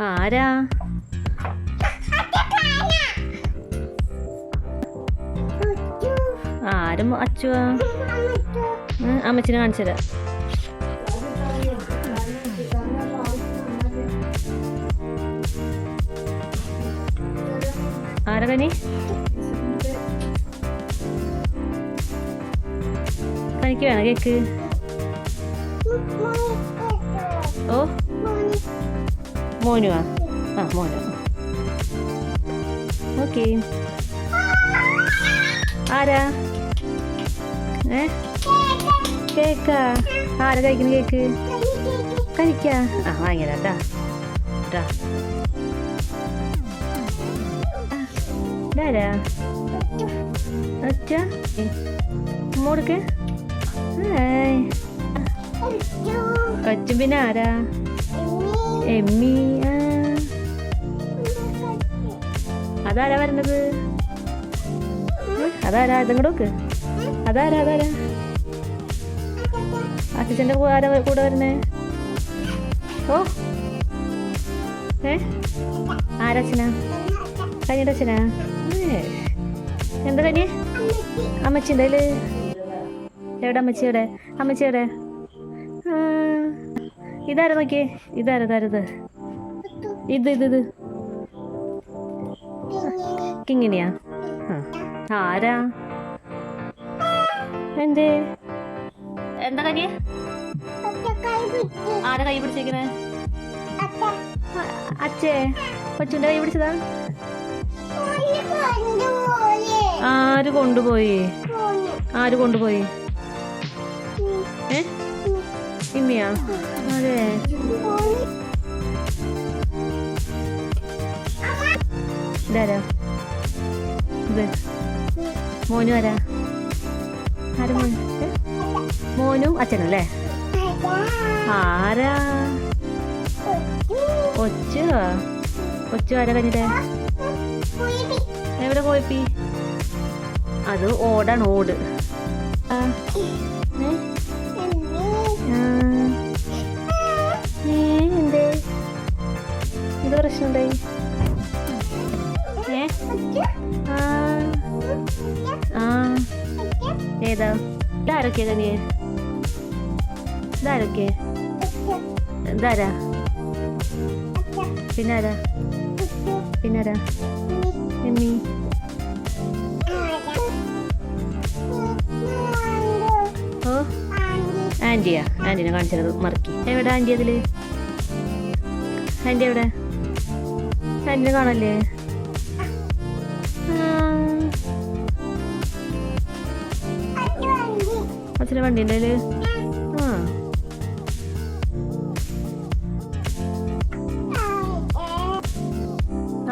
ആരാ? ആരും അച്ചുവാ. അമ്മച്ചിനെ കാണിച്ചു തരാം. ആരാ കനി കനിക്ക് വേണം കേക്ക്? ഓ. മോനുവാ ആ. മോനു. ഓക്കെ. ആരാ? ഏ? കേക്കാ. ആരാ കഴിക്കുന്ന കേക്ക്? കഴിക്കാ ആ വാങ്ങിയതാ കേട്ടാ ഇതാരാ? ഒറ്റ മോടുക്ക് അച്ഛൻ പിന്നെ ആരാ? എമ്മി. അതാരാ വരണത്? അതാരാ? ഇതും കൂടെ നോക്ക്. അതാരാ? അതാരാ? അച്ഛന്റെ ആരാ കൂടെ വരുന്നേ ഓ. ഏ? ആരച്ഛനാ കഴിഞ്ഞിട്ട് അച്ഛനാ. എന്താ കനി അമ്മച്ചി എന്തായാൽ എവിടെ അമ്മച്ചി? അമ്മച്ചിയുടെ അമ്മച്ചി ആ, ഇതാരാ നോക്കിയേ? ഇതാരാ ഇതാരത് ഇത്? ഇത് ഇത് ഇങ്ങനെയാ ആരാ? എന്തേ? എന്താ കനിയെ ആരാ കൈ പിടിച്ചേക്കുന്നേ അച്ഛേ കൊച്ചുന്റെ കൈ പിടിച്ചതാ? ആര് കൊണ്ടുപോയി? ആര് കൊണ്ടുപോയി? ഏ ഇമ്മിയാ അതെ ഇതാരാ ഇത് മോനും ആരാ ആരാ മോനു? മോനും ആരാ കൊച്ചു കൊച്ചു ആരാ കഴിഞ്ഞിട്ട് എവിടെ പോയപ്പി അത് ഓടാണ് ഓട് ആ. ഏ? പ്രശ്നമുണ്ടായി ആ. ഏതാ? ഇതാരൊക്കെ കനിയെ? ഇതാരൊക്കെ? ഇതാരാ? പിന്നാരാ? പിന്നാരാ? എമ്മി. ഓ. ആന്റിയാ ആന്റിനെ കാണിച്ചത് മറക്കി. എവിടെ ആന്റി അതിൽ? ആന്റി എവിടെ? ആന്റിനെ കാണല്ലേ. അച്ഛന്റെ വണ്ടി ഉണ്ടല്ലേ ആ.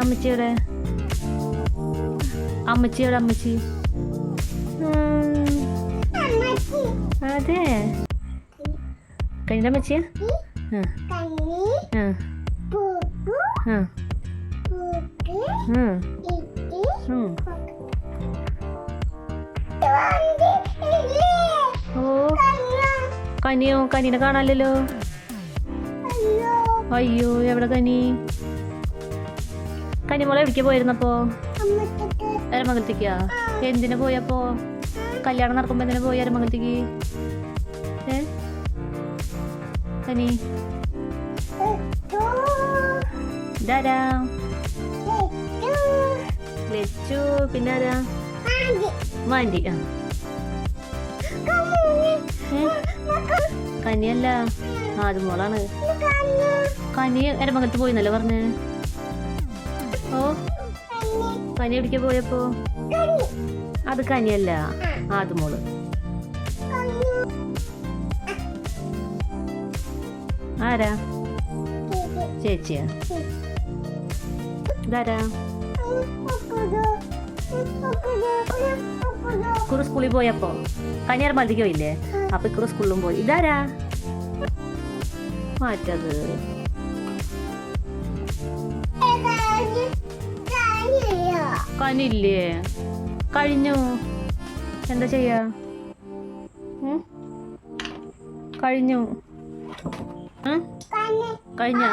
അമ്മച്ചി എവിടെ? അമ്മച്ചി. അതെ. കഴിഞ്ഞ അമ്മച്ചിയാ? ആ. ആ. ആ. കനിയോ? കനീനെ കാണാല്ലോ അയ്യോ എവിടെ കനി? കനി കനിമോളെ എവിടേക്ക് പോയിരുന്നപ്പോ അരമംഗലത്തേക്കാ എന്തിനു പോയപ്പോ കല്യാണം നടക്കുമ്പോ എന്തിനു പോയി അരമംഗലത്തേക്ക് ഏ? കനി? ഇതാരാ? ലച്ചു പിന്നെ ആരാ മാൻഡി ആ. കനിയല്ല. ആ അത് മോളാണ്. കനി എരമംഗലത്ത് പോയിന്നല്ലേ പറഞ്ഞേ? ഓ. കനി എവിടേക്കാ പോയപ്പോ? അത് കനിയല്ല. ആ. അത് മോൾ. ആരാ? ചേച്ചിയാ? ഇതാരാ? ഇക്കുറു സ്കൂളിൽ പോയപ്പോ കനിയാർ മതിക്കോ ഇല്ലേ? അപ്പൊ ഇക്കുറു സ്കൂളിലും പോയി. ഇതാരാ? മാറ്റത്. കനില്ലേ? കഴിഞ്ഞു. എന്താ ചെയ്യാ? കഴിഞ്ഞു? കഴിഞ്ഞ?